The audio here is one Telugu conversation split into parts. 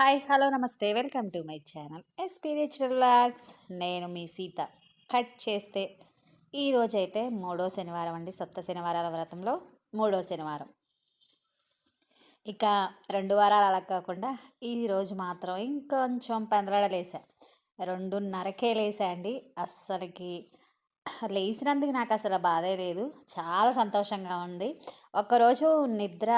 Hi hello namaste. Welcome to my channel spiritual relax నేను మీ సీత. కట్ చేస్తే ఈరోజైతే మూడో శనివారం అండి. సప్త శనివారాల వ్రతంలో మూడో శనివారం. ఇక రెండు వారాలు అలా కాకుండా ఈరోజు మాత్రం ఇంకొంచెం పెందలాడలేసా రెండున్నరకే లేసా అండి. అస్సలకి లేచినందుకు నాకు అసలు బాధే లేదు. చాలా సంతోషంగా ఉంది. ఒక్కరోజు నిద్ర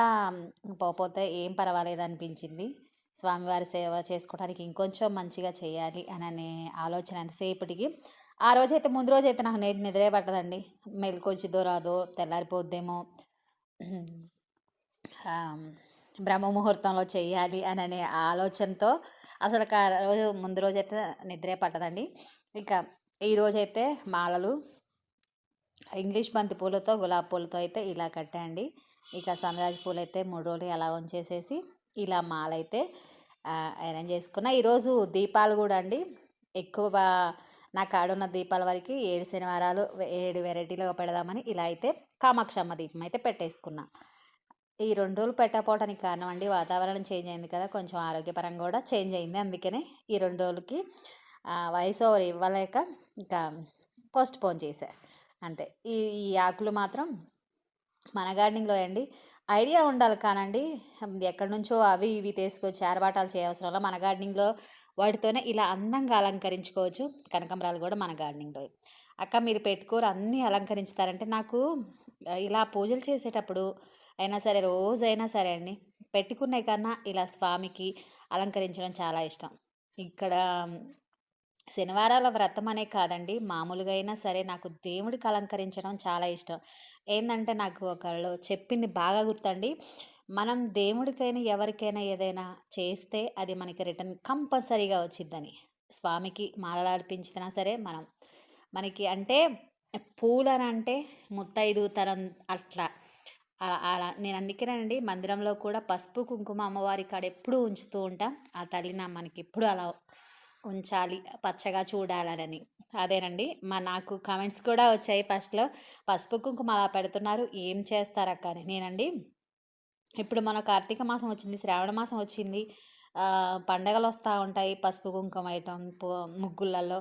పోతే ఏం పర్వాలేదు అనిపించింది. స్వామివారి సేవ చేసుకోవడానికి ఇంకొంచెం మంచిగా చేయాలి అని అనే ఆలోచన ఎంతసేపటికి. ఆ రోజైతే ముందు రోజు అయితే నాకు నేను నిద్రే పట్టదండి. మెలకొచ్చిద్దో రాదో తెల్లారిపోద్దేమో. బ్రహ్మ ముహూర్తంలో చేయాలి అని అనే ఆలోచనతో అసలు ఆ రోజు ముందు రోజైతే నిద్రే పట్టదండి. ఇక ఈ రోజైతే మాలలు ఇంగ్లీష్ బంతి పూలతో గులాబీ పూలతో అయితే ఇలా కట్టండి. ఇక సన్రాజ్ పూలు అయితే మూడు రోజులు అలా ఉంచేసేసి ఇలా మాలైతే అరేంజ్ చేసుకున్న. ఈరోజు దీపాలు కూడా అండి. ఎక్కువ నా కాడున్న దీపాల వరకు ఏడు శనివారాలు ఏడు వెరైటీలుగా పెడదామని ఇలా అయితే కామాక్షమ్మ దీపం అయితే పెట్టేసుకున్నా. ఈ రెండు రోజులు పెట్టకపోవడానికి కారణం అండి వాతావరణం చేంజ్ అయింది కదా కొంచెం ఆరోగ్యపరంగా కూడా చేంజ్ అయింది. అందుకనే ఈ రెండు రోజులకి వయసు ఓవర్ ఇవ్వలేక ఇంకా పోస్ట్ పోన్ చేశా. అంతే. ఈ ఈ ఆకులు మాత్రం మన గార్డెనింగ్లో అండి ఐడియా ఉండాలి కానండి. ఎక్కడి నుంచో అవి ఇవి తీసుకొచ్చి ఆరబాటాలు చేయవసరంలో వల్ల మన గార్డెనింగ్లో వాటితోనే ఇలా అందంగా అలంకరించుకోవచ్చు. కనకంబరాలు కూడా మన గార్డెనింగ్లో. అక్క మీరు పెట్టుకోరు అన్నీ అలంకరించుతారంటే నాకు ఇలా పూజలు చేసేటప్పుడు అయినా సరే రోజైనా సరే అండి పెట్టుకునే కన్నా ఇలా స్వామికి అలంకరించడం చాలా ఇష్టం. ఇక్కడ శనివారాల వ్రతం అనే కాదండి. మామూలుగా అయినా సరే నాకు దేవుడికి అలంకరించడం చాలా ఇష్టం. ఏంటంటే నాకు ఒకళ్ళు చెప్పింది బాగా గుర్తండి. మనం దేవుడికైనా ఎవరికైనా ఏదైనా చేస్తే అది మనకి రిటర్న్ కంపల్సరీగా వచ్చిద్దని. స్వామికి మాలలు అర్పించినా సరే మనం మనకి అంటే పూలని అంటే ముత్తైదు తరం అట్లా. అలా అలా నేను అందుకేనండి మందిరంలో కూడా పసుపు కుంకుమ అమ్మవారి కాడ ఎప్పుడూ ఉంచుతూ ఉంటాం. ఆ తల్లి నా మనకి ఎప్పుడు అలా ఉంచాలి పచ్చగా చూడాలని అదేనండి. మా నాకు కామెంట్స్ కూడా వచ్చాయి ఫస్ట్లో. పసుపు కుంకుమ అలా పెడుతున్నారు. ఏం చేస్తారక్క అని. నేనండి ఇప్పుడు మన కార్తీక మాసం వచ్చింది శ్రావణ మాసం వచ్చింది. పండగలు వస్తూ ఉంటాయి. పసుపు కుంకుమ వేయటం ముగ్గులలో.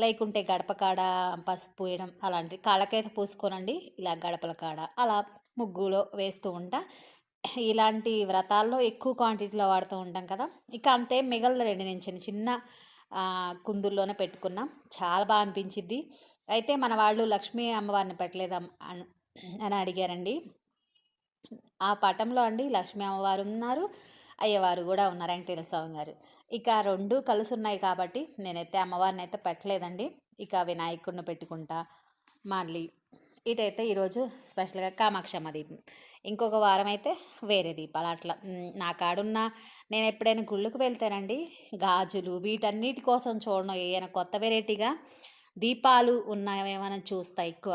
లేకుంటే గడప కాడ పసుపు వేయడం అలాంటివి. కాళ్ళకైతే పూసుకోనండి. ఇలా గడపల కాడ అలా ముగ్గులో వేస్తూ ఉంటా. ఇలాంటి వ్రతాల్లో ఎక్కువ క్వాంటిటీలో వాడుతూ ఉంటాం కదా. ఇక అంతే మిగలదండి. నేను చిన్న చిన్న కుందుల్లోనే పెట్టుకున్నాం. చాలా బాగా అనిపించింది అయితే మన వాళ్ళు లక్ష్మీ అమ్మవారిని పెట్టలేదా అని అడిగారండి. ఆ పటంలో అండి లక్ష్మీ అమ్మవారు ఉన్నారు అయ్యవారు కూడా ఉన్నారు వెంకటేశ్వర స్వామి గారు. ఇక రెండు కలిసి ఉన్నాయి కాబట్టి నేనైతే అమ్మవారిని అయితే పెట్టలేదండి. ఇక వినాయకుడిని పెట్టుకుంటా మళ్ళీ ఇటైతే ఈరోజు స్పెషల్గా కామాక్షమ్మ దీపం. ఇంకొక వారం అయితే వేరే దీపాలు. అట్లా నా కాడున్న నేను ఎప్పుడైనా గుళ్ళకు వెళ్తానండి గాజులు వీటన్నిటి కోసం చూడడం ఏమైనా కొత్త వెరైటీగా దీపాలు ఉన్నాయేమైనా చూస్తా ఎక్కువ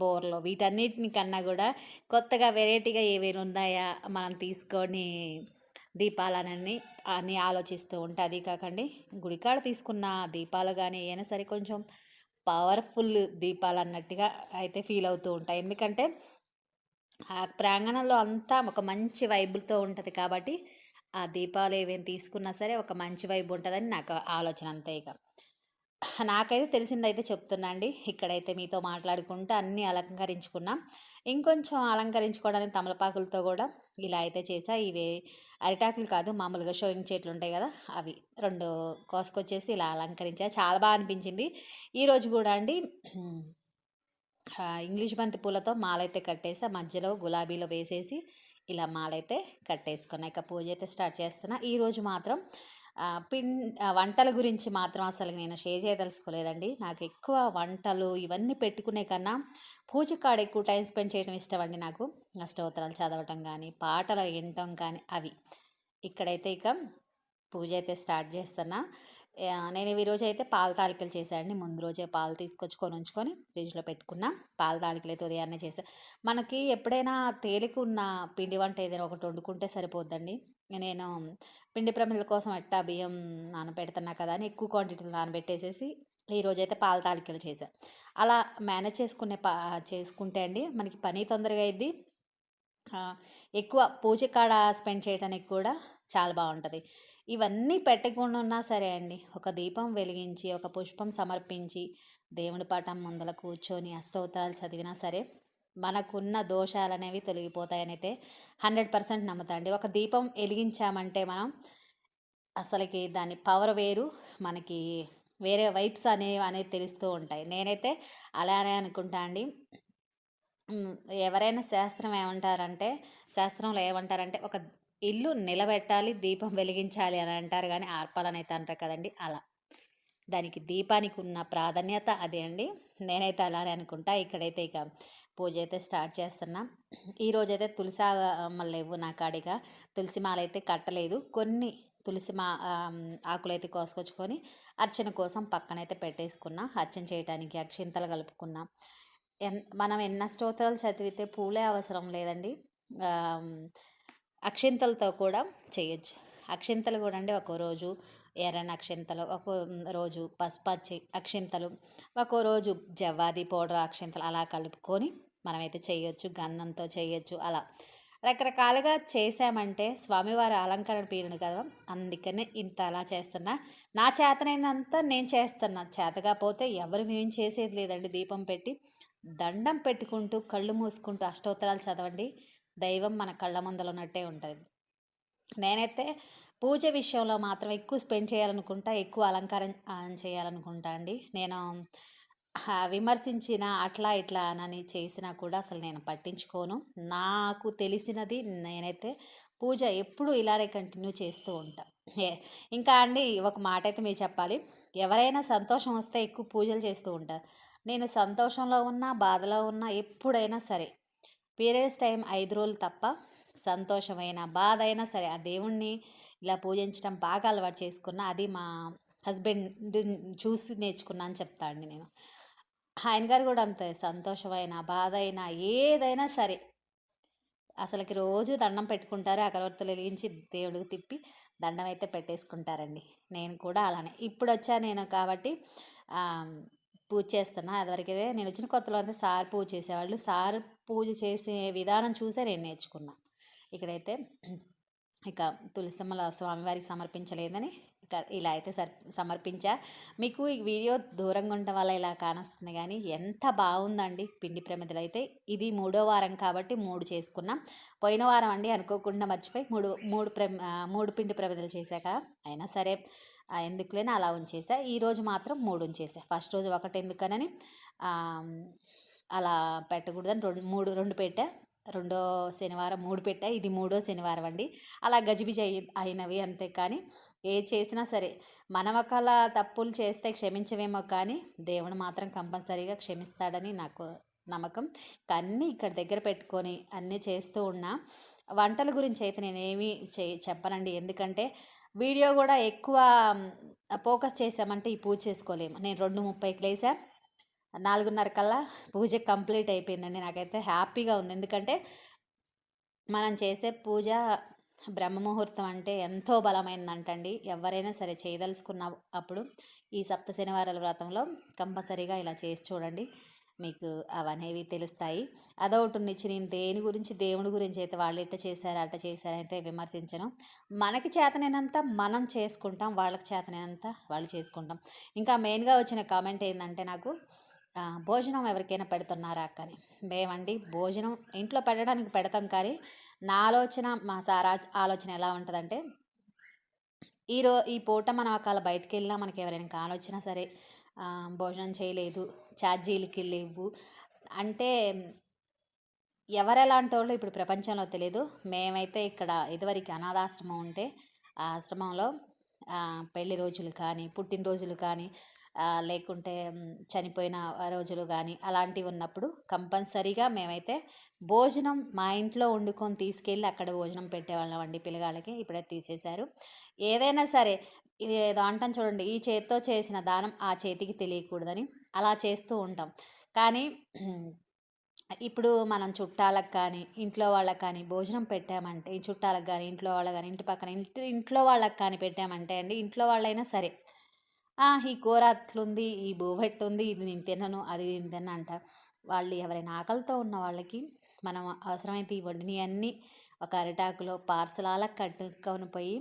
బోర్లో. వీటన్నిటిని కన్నా కూడా కొత్తగా వెరైటీగా ఏవైనా ఉన్నాయా మనం తీసుకొని దీపాలనని అని ఆలోచిస్తూ ఉంటా. అది కాకండి గుడికాడ తీసుకున్న దీపాలు కానీ ఏమైనా సరే కొంచెం పవర్ఫుల్ దీపాలు అన్నట్టుగా అయితే ఫీల్ అవుతూ ఉంటాయి ఎందుకంటే ఆ ప్రాంగణంలో అంతా ఒక మంచి వైబులతో ఉంటుంది కాబట్టి ఆ దీపాలు ఏవేం తీసుకున్నా సరే ఒక మంచి వైబు ఉంటుందని నాకు ఆలోచన అంతే ఇక. నాకైతే తెలిసిందైతే చెప్తున్నా అండి ఇక్కడైతే మీతో మాట్లాడుకుంటూ అన్నీ అలంకరించుకున్నాం. ఇంకొంచెం అలంకరించుకోవడానికి తమలపాకులతో కూడా ఇలా అయితే చేసా. ఇవి అరిటాకులు కాదు మామూలుగా షోయింగ్ చెట్లు ఉంటాయి కదా అవి రెండు కోసుకొచ్చేసి ఇలా అలంకరించా. చాలా బాగా అనిపించింది. ఈరోజు కూడా అండి ఇంగ్లీష్ బంతి పూలతో మాలైతే కట్టేసా. మధ్యలో గులాబీలో వేసేసి ఇలా మాలైతే కట్టేసుకున్నా. ఇక పూజ అయితే స్టార్ట్ చేస్తున్నా. ఈరోజు మాత్రం పిన్ వంటల గురించి మాత్రం అసలు నేను షేర్ చేయదలుచుకోలేదండి. నాకు ఎక్కువ వంటలు ఇవన్నీ పెట్టుకునే కన్నా పూజ కాడ ఎక్కువ టైం స్పెండ్ చేయడం ఇష్టం అండి నాకు అష్టోత్తరాలు చదవటం కానీ పాటలు వినటం కానీ అవి. ఇక్కడైతే ఇక పూజ అయితే స్టార్ట్ చేస్తున్నా. నేను ఈరోజు అయితే పాల తాలికలు చేశానండి. ముందు రోజే పాలు తీసుకొచ్చుకొని ఉంచుకొని ఫ్రిడ్జ్లో పెట్టుకున్నా. పాల తాలికలు అయితే ఉదయాన్నే చేసా. మనకి ఎప్పుడైనా తేలిక ఉన్న పిండి వంట ఏదైనా ఒకటి వండుకుంటే సరిపోద్దండి. నేను పిండి ప్రమిదల కోసం ఎట్టా బియ్యం నానబెడుతున్నా కదా అని ఎక్కువ క్వాంటిటీలో నానబెట్టేసేసి ఈరోజు అయితే పాల తాలికలు చేసా అలా మేనేజ్ చేసుకునే పా చేసుకుంటే అండి మనకి పని తొందరగా అయింది ఎక్కువ పూజ కాడ స్పెండ్ చేయడానికి కూడా చాలా బాగుంటుంది. ఇవన్నీ పెట్టకుండా ఉన్నా సరే అండి ఒక దీపం వెలిగించి ఒక పుష్పం సమర్పించి దేవుడి పటం ముందల కూర్చొని అష్టోత్తరాలు చదివినా సరే మనకున్న దోషాలు అనేవి తొలగిపోతాయని అయితే హండ్రెడ్ పర్సెంట్ నమ్ముతా అండి ఒక దీపం వెలిగించామంటే మనం అసలుకి దాని పవర్ వేరు మనకి వేరే వైబ్స్ అనేవి అనేది తెలుస్తూ ఉంటాయి. నేనైతే అలానే అనుకుంటా అండి. ఎవరైనా శాస్త్రం ఏమంటారంటే శాస్త్రంలో ఏమంటారంటే ఒక ఇల్లు నిలబెట్టాలి దీపం వెలిగించాలి అని అంటారు కానీ ఆర్పాలనైతే అంటారు కదండి అలా. దానికి దీపానికి ఉన్న ప్రాధాన్యత అదే అండి. నేనైతే అలానే అనుకుంటా. ఇక్కడైతే ఇక పూజ అయితే స్టార్ట్ చేస్తున్నా. ఈరోజైతే తులసి మళ్ళీ లేవు నా కాడిగా. తులసి మాల అయితే కట్టలేదు. కొన్ని తులసి మా ఆకులైతే కోసుకొచ్చుకొని అర్చన కోసం పక్కనైతే పెట్టేసుకున్నా. అర్చన చేయడానికి అక్షింతలు కలుపుకున్నా. ఎన్ మనం ఎన్న స్తోత్రాలు చదివితే పూలే అవసరం లేదండి. అక్షింతలతో కూడా చేయొచ్చు. అక్షింతలు కూడా అండి ఒక్కో రోజు ఎర్రని అక్షింతలు ఒక్కో రోజు పసుపచ్చి అక్షింతలు ఒక్కో రోజు జవ్వాది పౌడర్ అక్షింతలు అలా కలుపుకొని మనమైతే చేయొచ్చు గంధంతో చేయొచ్చు అలా. రకరకాలుగా చేసామంటే స్వామివారి అలంకరణ పీరును కదా అందుకనే ఇంత అలా చేస్తున్నా. నా చేతనైనంతా నేను చేస్తున్నా. చేతకపోతే ఎవరు మేము చేసేది లేదండి దీపం పెట్టి. దండం పెట్టుకుంటూ కళ్ళు మూసుకుంటూ అష్టోత్తరాలు చదవండి. దైవం మన కళ్ళ ముందర ఉన్నట్టే ఉంటుంది. నేనైతే పూజ విషయంలో మాత్రం ఎక్కువ స్పెండ్ చేయాలనుకుంటా ఎక్కువ అలంకారం చేయాలనుకుంటా అండి. నేను విమర్శించిన అట్లా ఇట్లా అని చేసినా కూడా అసలు నేను పట్టించుకోను. నాకు తెలిసినది నేనైతే పూజ ఎప్పుడు ఇలానే కంటిన్యూ చేస్తూ ఉంటా. ఇంకా అండి ఒక మాట అయితే మీరు చెప్పాలి. ఎవరైనా సంతోషం వస్తే ఎక్కువ పూజలు చేస్తూ ఉంటారు నేను సంతోషంలో ఉన్నా బాధలో ఉన్నా ఎప్పుడైనా సరే. పీరియడ్స్ టైం ఐదు రోజులు తప్ప సంతోషమైన బాధ అయినా సరే ఆ దేవుణ్ణి ఇలా పూజించడం బాగా అలవాటు చేసుకున్నా అది మా హస్బెండ్ చూసి నేర్చుకున్నా అని చెప్తా అండి నేను. ఆయన గారు కూడా అంతే సంతోషమైన బాధ అయినా ఏదైనా సరే. అసలుకి రోజు దండం పెట్టుకుంటారు అగరవత్తులు వెలిగించి దేవుడికి తిప్పి దండం అయితే పెట్టేసుకుంటారండి. నేను కూడా అలానే. ఇప్పుడు వచ్చా నేను కాబట్టి పూజ చేస్తున్నా. అదివరకైతే నేను వచ్చిన కొత్తలో అంతే సార్ పూజ చేసేవాళ్ళు. సార్ పూజ చేసే విధానం చూసే నేను నేర్చుకున్నా. ఇక్కడైతే ఇక తులసిమ్మల స్వామివారికి సమర్పించలేదని ఇలా అయితే సర్ సమర్పించా. మీకు ఈ వీడియో దూరంగా ఉండడం వల్ల ఇలా కానొస్తుంది కానీ ఎంత బాగుందండి పిండి ప్రమిదలు అయితే. ఇది మూడో వారం కాబట్టి మూడు చేసుకున్నాం. పోయిన వారం అండి అనుకోకుండా మర్చిపోయి మూడు మూడు ప్ర మూడు పిండి ప్రమిదలు చేశాక అయినా సరే ఎందుకులేని అలా ఉంచేసా ఈరోజు మాత్రం మూడు ఉంచేసా ఫస్ట్ రోజు ఒకటి ఎందుకనని అలా పెట్టకూడదని రెండు మూడు రెండు పెట్టా. రెండో శనివారం మూడు పెట్టా ఇది మూడో శనివారం అండి. అలా గజిబిజి అయినవి అంతే కానీ ఏ చేసినా సరే మనం ఒకలా తప్పులు చేస్తే క్షమించవేమో కానీ దేవుడు మాత్రం కంపల్సరీగా క్షమిస్తాడని నాకు నమ్మకం. కానీ అన్నీ ఇక్కడ దగ్గర పెట్టుకొని అన్నీ చేస్తూ ఉన్నా వంటల గురించి అయితే నేనేమి చే చెప్పనండి. ఎందుకంటే వీడియో కూడా ఎక్కువ ఫోకస్ చేసామంటే ఈ పూజ చేసుకోలేము. నేను రెండు ముప్పైకి లేసాను నాలుగున్నర కల్లా పూజ కంప్లీట్ అయిపోయిందండి. నాకైతే హ్యాపీగా ఉంది. ఎందుకంటే మనం చేసే పూజ బ్రహ్మముహూర్తం అంటే ఎంతో బలమైందంటండి. ఎవరైనా సరే చేయదలుచుకున్న అప్పుడు ఈ సప్త శనివారాల వ్రతంలో కంపల్సరీగా ఇలా చేసి చూడండి. మీకు అవనేవి తెలుస్తాయి. అదొకటి నుంచి నేను దేని గురించి దేవుడి గురించి అయితే వాళ్ళు ఇట్ట చేశారు అట్ట చేశారు అయితే విమర్శించను. మనకి చేతనైనంత మనం చేసుకుంటాం వాళ్ళకి చేతనైనంత వాళ్ళు చేసుకుంటాం. ఇంకా మెయిన్గా వచ్చిన కామెంట్ ఏంటంటే నాకు భోజనం ఎవరికైనా పెడుతున్నారా కానీ మేమండి భోజనం ఇంట్లో పెట్టడానికి పెడతాం కానీ నా ఆలోచన మా సారా ఆలోచన ఎలా ఉంటుందంటే ఈ ఈ పూట మనం ఒకవేళ బయటికి వెళ్ళినా మనకి ఎవరైనా కానొచ్చినా సరే భోజనం చేయలేదు ఛార్జీలకి లేవు. అంటే ఎవరెలాంటి వాళ్ళు ఇప్పుడు ప్రపంచంలో తెలియదు మేమైతే ఇక్కడ ఇదివరకు అనాథాశ్రమం ఉంటే ఆ ఆశ్రమంలో పెళ్ళి రోజులు కానీ పుట్టినరోజులు కానీ లేకుంటే చనిపోయిన రోజులు కానీ అలాంటివి ఉన్నప్పుడు కంపల్సరీగా మేమైతే భోజనం మా ఇంట్లో వండుకొని తీసుకెళ్ళి అక్కడ భోజనం పెట్టేవాళ్ళం అండి పిల్లగాళ్ళకి. ఇప్పుడే తీసేశారు. ఏదైనా సరే ఇది ఏదో అంటాం చూడండి ఈ చేతితో చేసిన దానం ఆ చేతికి తెలియకూడదని అలా చేస్తూ ఉంటాం. కానీ ఇప్పుడు మనం చుట్టాలకు కానీ ఇంట్లో వాళ్ళకి కానీ భోజనం పెట్టామంటే ఈ చుట్టాలకు కానీ ఇంట్లో వాళ్ళకి కానీ ఇంటి పక్కన ఇంటి ఇంట్లో వాళ్ళకి కానీ పెట్టామంటే అండి ఇంట్లో వాళ్ళైనా సరే ఈ కూర అట్లుంది ఈ బోబెట్టు ఉంది ఇది నేను తినను అది నేను తిన్నా అంట వాళ్ళు ఎవరైనా ఆకలితో ఉన్న వాళ్ళకి మనం అవసరమైతే ఈ వండిని అన్నీ ఒక అరిటాకులో పార్సలాల కట్టుకొని పోయి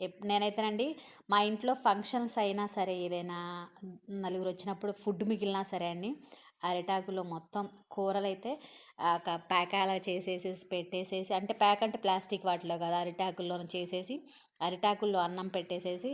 ఎప్ నేనైతేనండి మా ఇంట్లో ఫంక్షన్స్ అయినా సరే ఏదైనా నలుగురు వచ్చినప్పుడు ఫుడ్ మిగిలినా సరే అండి అరిటాకులో మొత్తం కూరలు అయితే ప్యాక్ అలా చేసేసి పెట్టేసేసి అంటే ప్యాక్ అంటే ప్లాస్టిక్ వాటిలో కదా అరిటాకుల్లో చేసేసి అరిటాకుల్లో అన్నం పెట్టేసేసి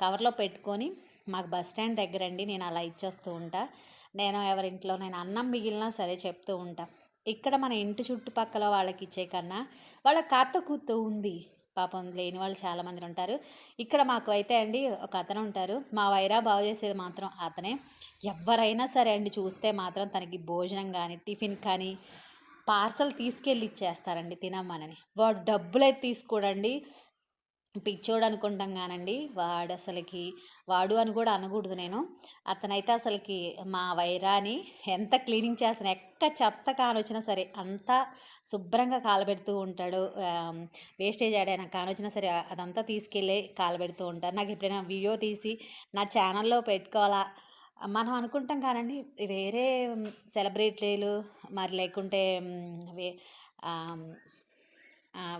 కవర్లో పెట్టుకొని మాకు బస్ స్టాండ్ దగ్గర అండి నేను అలా ఇచ్చేస్తూ ఉంటా. నేను ఎవరింట్లో నేను అన్నం మిగిలినా సరే చెప్తూ ఉంటా. ఇక్కడ మన ఇంటి చుట్టుపక్కల వాళ్ళకి ఇచ్చే కన్నా వాళ్ళ కాత కూతు ఉంది. పాపం లేని వాళ్ళు చాలామంది ఉంటారు. ఇక్కడ మాకు అయితే అండి ఒక అతను ఉంటారు. మా వైరా బాగు చేసేది మాత్రం అతనే. ఎవరైనా సరే అండి చూస్తే మాత్రం తనకి భోజనం కానీ టిఫిన్ కానీ పార్సల్ తీసుకెళ్ళి ఇచ్చేస్తారండి తినమ్మనని. వాడు డబ్బులు అయితే తీసుకోడండి. పిచ్చోడు అనుకుంటాం కానండి వాడు అసలుకి వాడు అని కూడా అనకూడదు నేను. అతనైతే అసలుకి మా వైరాని ఎంత క్లీనింగ్ చేస్తాను ఎక్క చెత్త కానొచ్చినా సరే అంతా శుభ్రంగా కాలబెడుతూ ఉంటాడు. వేస్టేజ్ ఆడైనా కానొచ్చినా సరే అదంతా తీసుకెళ్ళి కాలబెడుతూ ఉంటారు. నాకు ఎప్పుడైనా వీడియో తీసి నా ఛానల్లో పెట్టుకోవాలా? మనం అనుకుంటాం కానండి వేరే సెలబ్రిటీలు మరి లేకుంటే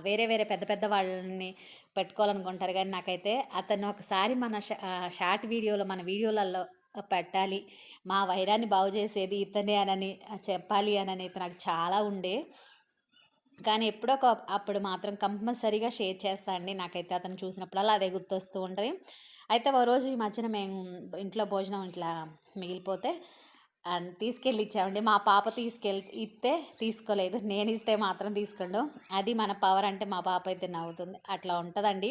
వేరే వేరే పెద్ద పెద్ద వాళ్ళని పెట్టుకోవాలనుకుంటారు కానీ నాకైతే అతను ఒకసారి మన షార్ట్ వీడియోలో మన వీడియోలలో పెట్టాలి. మా వైరాన్ని బాగు చేసేది ఇతనే అనని చెప్పాలి అని అయితే నాకు చాలా ఉండే. కానీ ఎప్పుడో ఒక అప్పుడు మాత్రం కంపల్సరీగా షేర్ చేస్తా అండి. నాకైతే అతను చూసినప్పుడల్లా అదే గుర్తొస్తూ ఉంటుంది. అయితే ఒక రోజు ఈ మధ్యన మేము ఇంట్లో భోజనం ఇట్లా మిగిలిపోతే తీసుకెళ్ళి ఇచ్చామండి మా పాప తీసుకెళ్ ఇస్తే తీసుకోలేదు. నేను ఇస్తే మాత్రం తీసుకోండు. అది మన పవర్ అంటే మా పాప అయితే నవ్వుతుంది. అట్లా ఉంటుందండి.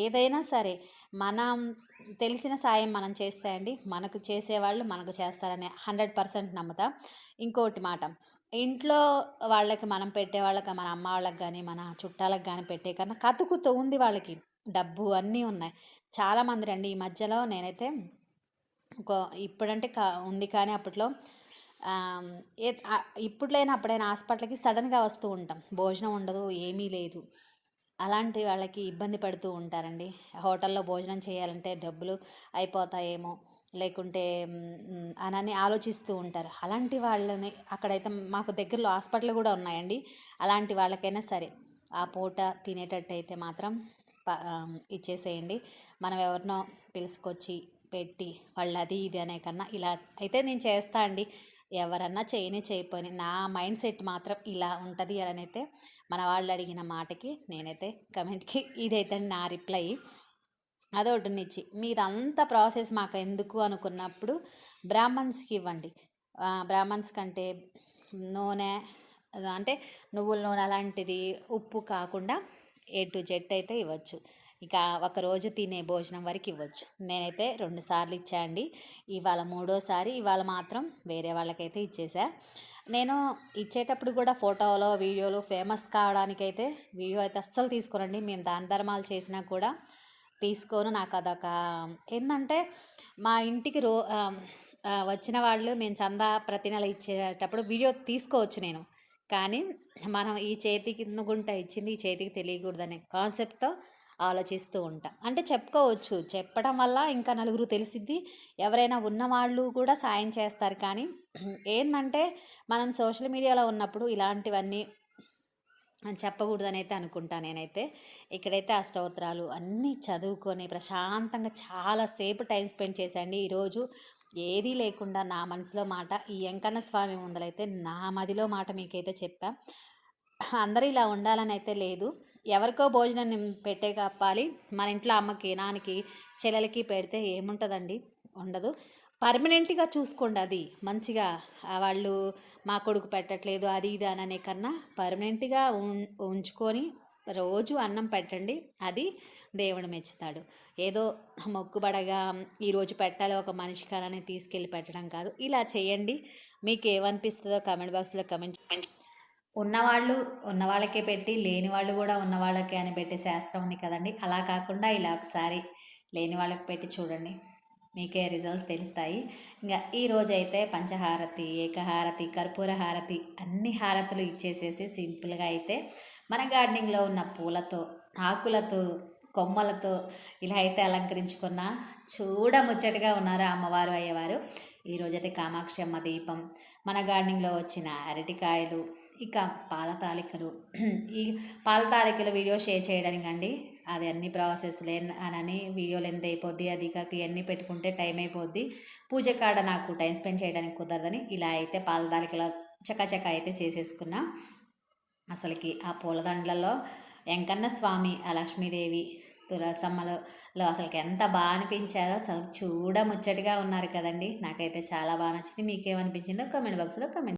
ఏదైనా సరే మనం తెలిసిన సాయం మనం చేస్తే అండి మనకు చేసేవాళ్ళు మనకు చేస్తారని హండ్రెడ్ పర్సెంట్ నమ్ముతా. ఇంకోటి మాట ఇంట్లో వాళ్ళకి మనం పెట్టే వాళ్ళకి మన అమ్మ వాళ్ళకి కానీ మన చుట్టాలకు కానీ పెట్టే కన్నా కతుకుతో ఉంది వాళ్ళకి డబ్బు అన్నీ ఉన్నాయి. చాలామంది రండి. ఈ మధ్యలో నేనైతే ఒక ఇప్పుడంటే కా ఉంది కానీ అప్పట్లో ఏ ఇప్పుడు లేని అప్పుడైనా హాస్పిటల్కి సడన్గా వస్తూ ఉంటాం. భోజనం ఉండదు ఏమీ లేదు. అలాంటి వాళ్ళకి ఇబ్బంది పడుతూ ఉంటారండి. హోటల్లో భోజనం చేయాలంటే డబ్బులు అయిపోతాయేమో లేకుంటే అనని ఆలోచిస్తూ ఉంటారు. అలాంటి వాళ్ళని అక్కడైతే మాకు దగ్గరలో హాస్పిటల్ కూడా ఉన్నాయండి. అలాంటి వాళ్ళకైనా సరే ఆ పూట తినేటట్టు అయితే మాత్రం ఇచ్చేసేయండి. మనం ఎవరినో పిలుచుకొచ్చి పెట్టి వాళ్ళు అది ఇది అనే కన్నా ఇలా అయితే నేను చేస్తా అండి. ఎవరన్నా చేయని చేయపోని నా మైండ్ సెట్ మాత్రం ఇలా ఉంటుంది అని అయితే మన వాళ్ళు అడిగిన మాటకి నేనైతే కమెంట్కి ఇదైతే నా రిప్లై. అదొకటి నిచ్చి మీదంతా ప్రాసెస్ మాకు ఎందుకు అనుకున్నప్పుడు బ్రాహ్మణ్స్కి ఇవ్వండి. బ్రాహ్మణ్స్ కంటే నూనె అంటే నువ్వుల నూనె అలాంటిది ఉప్పు కాకుండా ఏ టు జెట్ అయితే ఇవ్వచ్చు. ఇక ఒకరోజు తినే భోజనం వరకు ఇవ్వచ్చు. నేనైతే రెండు సార్లు ఇచ్చాండి ఇవాళ మూడోసారి ఇవాళ మాత్రం వేరే వాళ్ళకైతే ఇచ్చేసా. నేను ఇచ్చేటప్పుడు కూడా ఫోటోలో వీడియోలు ఫేమస్ కావడానికైతే వీడియో అయితే అస్సలు తీసుకోనండి. మేము దాన ధర్మాలు చేసినా కూడా తీసుకోను. నాకు అదొక ఏంటంటే మా ఇంటికి రో వచ్చిన వాళ్ళు మేము చందా ప్రతి నెల ఇచ్చేటప్పుడు వీడియో తీసుకోవచ్చు నేను. కానీ మనం ఈ చేతికి గుంట ఇచ్చింది ఈ చేతికి తెలియకూడదనే కాన్సెప్ట్తో ఆలోచిస్తూ ఉంటాను అంటే చెప్పుకోవచ్చు. చెప్పడం వల్ల ఇంకా నలుగురు తెలిసిద్ది. ఎవరైనా ఉన్నవాళ్ళు కూడా సాయం చేస్తారు. కానీ ఏంటంటే మనం సోషల్ మీడియాలో ఉన్నప్పుడు ఇలాంటివన్నీ చెప్పకూడదని అయితే అనుకుంటా నేనైతే. ఇక్కడైతే అష్టోత్తరాలు అన్నీ చదువుకొని ప్రశాంతంగా చాలాసేపు టైం స్పెండ్ చేశాండి. ఈరోజు ఏదీ లేకుండా నా మనసులో మాట ఈ వెంకన్న స్వామి ముందలైతే నా మదిలో మాట మీకైతే చెప్పా. అందరూ ఇలా ఉండాలని అయితే లేదు. ఎవరికో భోజనం పెట్టే కప్పాలి. మన ఇంట్లో అమ్మకి నాన్నకి చెల్లెలకి పెడితే ఏముంటుందండి? ఉండదు. పర్మనెంట్గా చూసుకోండి అది. మంచిగా వాళ్ళు మా కొడుకు పెట్టట్లేదు అది ఇది అననే కన్నా పర్మనెంట్గా ఉంచుకొని రోజు అన్నం పెట్టండి. అది దేవుడు మెచ్చుతాడు. ఏదో మొక్కుబడగా ఈరోజు పెట్టాలి ఒక మనిషి కాలని తీసుకెళ్ళి పెట్టడం కాదు. ఇలా చేయండి. మీకు ఏమనిపిస్తుందో కమెంట్ బాక్స్లో కమెంట్ ఉన్నవాళ్ళు ఉన్నవాళ్ళకే పెట్టి లేని వాళ్ళు కూడా ఉన్నవాళ్ళకే అని పెట్టే శాస్త్రం ఉంది కదండి. అలా కాకుండా ఇలా ఒకసారి లేని వాళ్ళకి పెట్టి చూడండి. మీకే రిజల్ట్స్ తెలుస్తాయి. ఇంకా ఈరోజు అయితే పంచహారతి ఏకహారతి కర్పూర హారతి అన్ని హారతులు ఇచ్చేసేసి సింపుల్గా అయితే మన గార్డెనింగ్లో ఉన్న పూలతో ఆకులతో కొమ్మలతో ఇలా అయితే అలంకరించుకున్న చూడ ముచ్చటగా ఉన్నారు అమ్మవారు అయ్యేవారు. ఈరోజైతే కామాక్షి అమ్మ దీపం మన గార్డెనింగ్లో వచ్చిన అరటికాయలు ఇక పాల తాలికలు ఈ పాల తాలికల వీడియో షేర్ చేయడానికి అండి. అది అన్ని ప్రాసెస్లే అని వీడియోలు ఎంత అయిపోద్ది. అది కాక ఇవన్నీ పెట్టుకుంటే టైం అయిపోద్ది. పూజ కాడ నాకు టైం స్పెండ్ చేయడానికి కుదరదని ఇలా అయితే పాలదాలికలా చకచక అయితే చేసేసుకున్నా. అసలుకి ఆ పూలదండలలో వెంకన్న స్వామి ఆ లక్ష్మీదేవి తులసమ్మలో అసలుకి ఎంత బాగా అనిపించారో అసలు చూడ ముచ్చటగా ఉన్నారు కదండి. నాకైతే చాలా బాగా నచ్చింది. మీకేమనిపించిందో కమెంట్ బాక్స్లో కమెంట్